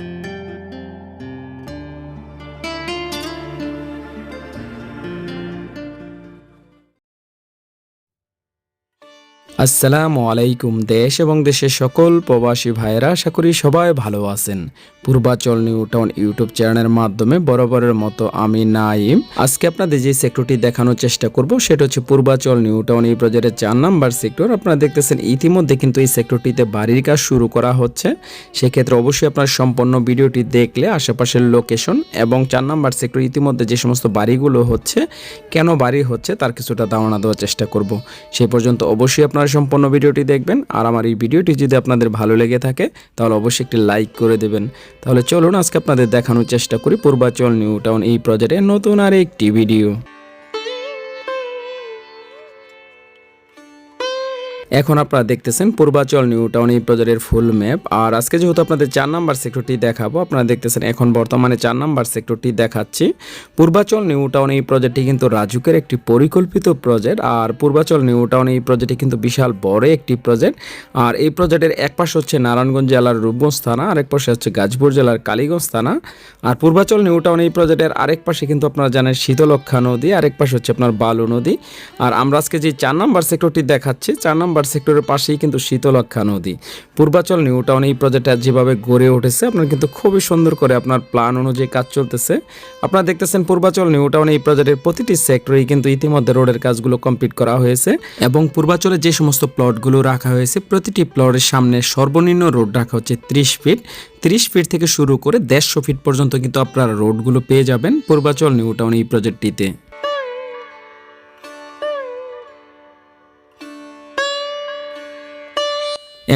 thank you আসসালামু আলাইকুম দেশ এবং দেশের সকল প্রবাসী ভাইয়েরা, আশা করি সবাই ভালো আছেন। পূর্বাচল নিউ টাউন ইউটিউব চ্যানেলের মাধ্যমে বরাবরের মতো আমি নাইম। আজকে আপনাদের যে সেক্টরটি দেখানোর চেষ্টা করব, সেটা হচ্ছে পূর্বাচল নিউ টাউন। এই প্রজেক্টের চার নাম্বার সেক্টর আপনারা দেখতেছেন ইতিমধ্যে কিন্তু এই সেক্টরটিতে বাড়ির কাজ শুরু করা হচ্ছে। সেক্ষেত্রে অবশ্যই আপনার সম্পূর্ণ ভিডিওটি দেখলে আশেপাশের লোকেশন এবং চার নাম্বার সেক্টর ইতিমধ্যে যে সমস্ত বাড়িগুলো হচ্ছে, কেন বাড়ি হচ্ছে, তার কিছুটা ধারণা দেওয়ার চেষ্টা করব। সেই পর্যন্ত অবশ্যই আপনারা সম্পূর্ণ ভিডিওটি দেখবেন। আর আমার এই ভিডিওটি যদি আপনাদের ভালো লেগে থাকে, তাহলে অবশ্যই একটি লাইক করে দেবেন। তাহলে চলুন আজকে আপনাদের দেখানোর চেষ্টা করি পূর্বাচল নিউ টাউন এই প্রজেক্টের নতুন আর একটি ভিডিও। এখন আপনারা দেখতেছেন পূর্বাচল নিউ টাউন এই প্রজেক্টের ফুল ম্যাপ। আর আজকে যেহেতু আপনাদের চার নাম্বার সেক্টরটি দেখাবো, আপনারা দেখতেছেন এখন বর্তমানে চার নাম্বার সেক্টরটি দেখাচ্ছি। পূর্বাচল নিউ টাউন এই প্রজেক্টটি কিন্তু রাজুকের একটি পরিকল্পিত প্রজেক্ট আর পূর্বাচল নিউ টাউন এই প্রজেক্টটি কিন্তু বিশাল বড় একটি প্রজেক্ট আর এই প্রজেক্টের এক পাশে হচ্ছে নারায়ণগঞ্জ জেলার রূপগঞ্জ থানা, আরেক পাশে হচ্ছে গাজপুর জেলার কালীগঞ্জ থানা। আর পূর্বাচল নিউ টাউন এই প্রজেক্টের আরেক পাশে কিন্তু আপনারা জানেন শীতলক্ষা নদী, আরেক পাশে হচ্ছে আপনার বালু নদী। আর আমরা আজকে যে চার নাম্বার সেক্টরটি দেখাচ্ছি, চার নাম্বার সেক্টরের পাশেই কিন্তু শীতলক্ষা নদী। পূর্বাচল নিউ টাউন এই প্রজেক্টটা যেভাবে গড়ে উঠেছে, আপনার কিন্তু খুবই সুন্দর করে আপনার প্ল্যান অনুযায়ী কাজ চলতেছে। আপনারা দেখতেছেন পূর্বাচল নিউ টাউন এই প্রজেক্টের প্রতিটি সেক্টরেই কিন্তু ইতিমধ্যে রোডের কাজগুলো কমপ্লিট করা হয়েছে এবং পূর্বাচলে যে সমস্ত প্লটগুলো রাখা হয়েছে, প্রতিটি প্লটের সামনে সর্বনিম্ন রোড রাখা হচ্ছে ত্রিশ ফিট ত্রিশ ফিট থেকে শুরু করে দেড়শো ফিট পর্যন্ত কিন্তু আপনারা রোডগুলো পেয়ে যাবেন পূর্বাচল নিউ টাউন এই প্রজেক্টটিতে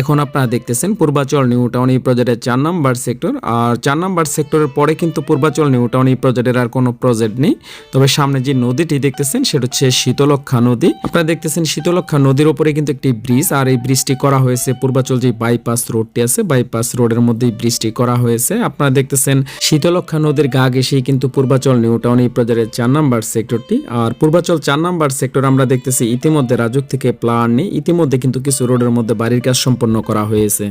এখন আপনারা দেখতেছেন, পূর্বাচল নিউ টাউন এই প্রজেক্টের চার নাম্বার সেক্টর আর চার নাম্বার সেক্টরের পরে কিন্তু পূর্বাচল নিউ টাউন এই প্রজেক্টের আর কোনো প্রজেক্ট নেই। তবে সামনে যে নদীটি দেখতেছেন, সেটা হচ্ছে শীতলক্ষা নদী। আপনারা দেখতেছেন শীতলক্ষা নদীর ওপরে কিন্তু একটি ব্রিজ আর এই ব্রিজটি করা হয়েছে পূর্বাচল যে বাইপাস রোডটি আছে বাইপাস রোডের মধ্যেই ব্রিজটি করা হয়েছে। আপনারা দেখতেছেন শীতলক্ষা নদীর গা ঘেসেই কিন্তু পূর্বাচল নিউ টাউন এই প্রজেক্টের চার নাম্বার সেক্টরটি আর পূর্বাচল চার নাম্বার সেক্টর আমরা দেখতেছি, ইতিমধ্যে রাজুক থেকে প্লান নেই ইতিমধ্যে কিন্তু কিছু রোডের মধ্যে বাড়ির কাজ সম্পন্ন করা হয়েছে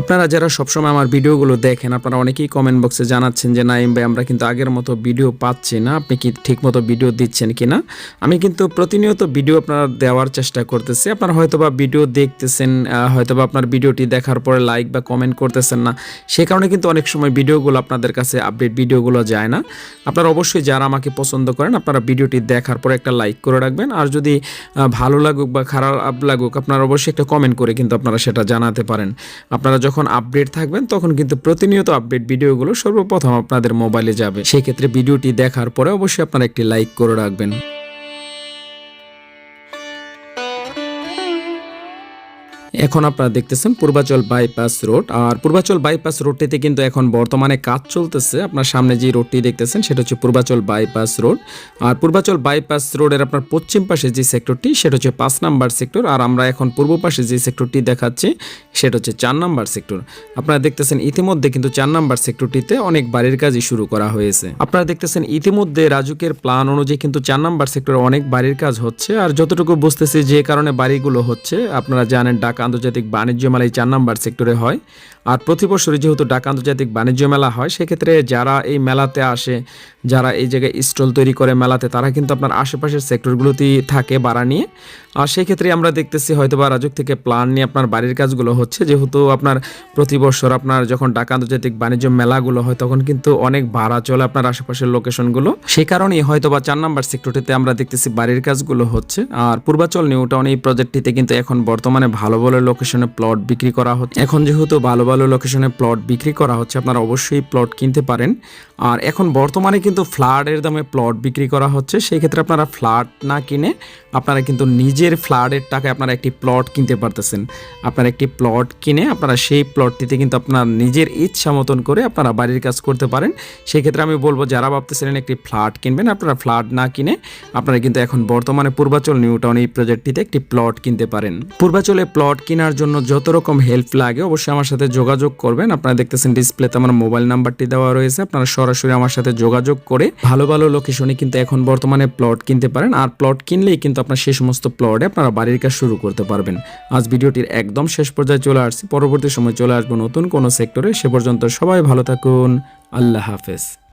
আপনারা যারা সবসময় আমার ভিডিওগুলো দেখেন, আপনারা অনেকেই কমেন্ট বক্সে জানাচ্ছেন যে নাইম ভাই, আমরা কিন্তু আগের মতো ভিডিও পাচ্ছি না। আপনি কি ঠিক মতো ভিডিও দিচ্ছেন কি না আমি কিন্তু প্রতিনিয়ত ভিডিও আপনারা দেওয়ার চেষ্টা করতেছি। আপনারা হয়তোবা ভিডিও দেখতেছেন হয়তোবা আপনার ভিডিওটি দেখার পরে লাইক বা কমেন্ট করতেছেন না। সে কারণে কিন্তু অনেক সময় ভিডিওগুলো আপনাদের কাছে আপডেট ভিডিওগুলো যায় না। আপনারা অবশ্যই যারা আমাকে পছন্দ করেন, আপনারা ভিডিওটি দেখার পরে একটা লাইক করে রাখবেন। আর যদি ভালো লাগুক বা খারাপ লাগুক, আপনারা অবশ্যই একটা কমেন্ট করে কিন্তু আপনারা সেটা জানাতে পারেন। আপনারা যখন আপডেট থাকবেন, তখন কিন্তু প্রতিনিয়ত আপডেট ভিডিওগুলো সর্বপ্রথম আপনাদের মোবাইলে যাবে। সেক্ষেত্রে ভিডিওটি দেখার পরে অবশ্যই আপনারা একটি লাইক করে রাখবেন। এখন আপনারা দেখতেছেন পূর্বাচল বাইপাস রোড আর পূর্বাচল বাইপাস রোডটিতে কিন্তু এখন বর্তমানে কাজ চলতেছে। আপনার সামনে যে রোডটি দেখতেছেন, সেটা হচ্ছে পূর্বাচল বাইপাস রোড আর পূর্বাচল বাইপাস রোডের আপনার পশ্চিম পাশে যে সেক্টরটি সেটা হচ্ছে পাঁচ নাম্বার সেক্টর আর আমরা এখন পূর্ব পাশে যে সেক্টরটি দেখাচ্ছি, সেটা হচ্ছে চার নাম্বার সেক্টর আপনারা দেখতেছেন ইতিমধ্যে কিন্তু চার নাম্বার সেক্টরটিতে অনেক বাড়ির কাজই শুরু করা হয়েছে। আপনারা দেখতেছেন ইতিমধ্যে রাজুকের প্ল্যান অনুযায়ী কিন্তু চার নাম্বার সেক্টরে অনেক বাড়ির কাজ হচ্ছে, আর যতটুকু বুঝতেছি যে কারণে বাড়িগুলো হচ্ছে, আপনারা জানেন ঢাকা আন্তর্জাতিক বাণিজ্য মেলায় চার নাম্বার সেক্টরে হয়। আর প্রতি বছরই যেহেতু ঢাকা আন্তর্জাতিক বাণিজ্য মেলা হয়, সেক্ষেত্রে যারা এই মেলাতে আসে যারা এই জায়গায় স্টল তৈরি করে মেলাতে, তারা কিন্তু আপনার আশেপাশের সেক্টরগুলোতেই থাকে ভাড়া নিয়ে। আর সেই ক্ষেত্রে আমরা দেখতেছি হয়তো বা রাজুক থেকে প্ল্যান নিয়ে আপনার বাড়ির কাজগুলো হচ্ছে। যেহেতু আপনার প্রতি বছর আপনার যখন ঢাকা আন্তর্জাতিক বাণিজ্য মেলাগুলো হয়, তখন কিন্তু অনেক ভাড়া চলে আপনার আশেপাশের লোকেশনগুলো সেই কারণেই হয়তো বা চার নাম্বার সেক্টরটিতে আমরা দেখতেছি বাড়ির কাজগুলো হচ্ছে। আর পূর্বাচল নিউ টাউন এই প্রজেক্টটিতে কিন্তু এখন বর্তমানে ভালো ভালো লোকেশনে প্লট বিক্রি করা হচ্ছে। এখন যেহেতু ভালো ভালো লোকেশনে প্লট বিক্রি করা হচ্ছে, আপনারা অবশ্যই প্লট কিনতে পারেন। আর এখন বর্তমানে কিন্তু ফ্ল্যাটের দামে প্লট বিক্রি করা হচ্ছে সেই ক্ষেত্রে আপনারা ফ্ল্যাট না কিনে আপনারা কিন্তু নিজের ফ্ল্যাটের টাকায় আপনারা একটি প্লট কিনতে পারতেছেন। আপনারা একটি প্লট কিনে আপনারা সেই প্লটটিতে কিন্তু আপনার নিজের ইচ্ছা মতন করে আপনারা বাড়ির কাজ করতে পারেন। সেই ক্ষেত্রে আমি বলব, যারা ভাবতেছিলেন একটি ফ্ল্যাট কিনবেন, আপনারা ফ্ল্যাট না কিনে আপনারা কিন্তু এখন বর্তমানে পূর্বাচল নিউ টাউন এই প্রজেক্টটিতে একটি প্লট কিনতে পারেন। পূর্বাচলে প্লট কেনার জন্য যত রকম হেল্প লাগে, অবশ্যই আমার সাথে যোগাযোগ করবেন। আপনারা দেখতেছেন ডিসপ্লেতে আমার মোবাইল নাম্বারটি দেওয়া রয়েছে। আপনারা সরাসরি আমার সাথে যোগাযোগ করে ভালো ভালো লোকেশনে কিন্তু এখন বর্তমানে প্লট কিনতে পারেন। আর প্লট কিনলেই কিন্তু আপনার সেই সমস্ত প্লটে আপনারা বাড়ির কাজ শুরু করতে পারবেন। আজ ভিডিওটির একদম শেষ পর্যায়ে চলে আসছি। পরবর্তী সময় চলে আসব নতুন কোনো সেক্টরে সে পর্যন্ত সবাই ভালো থাকুন। আল্লাহ হাফেজ।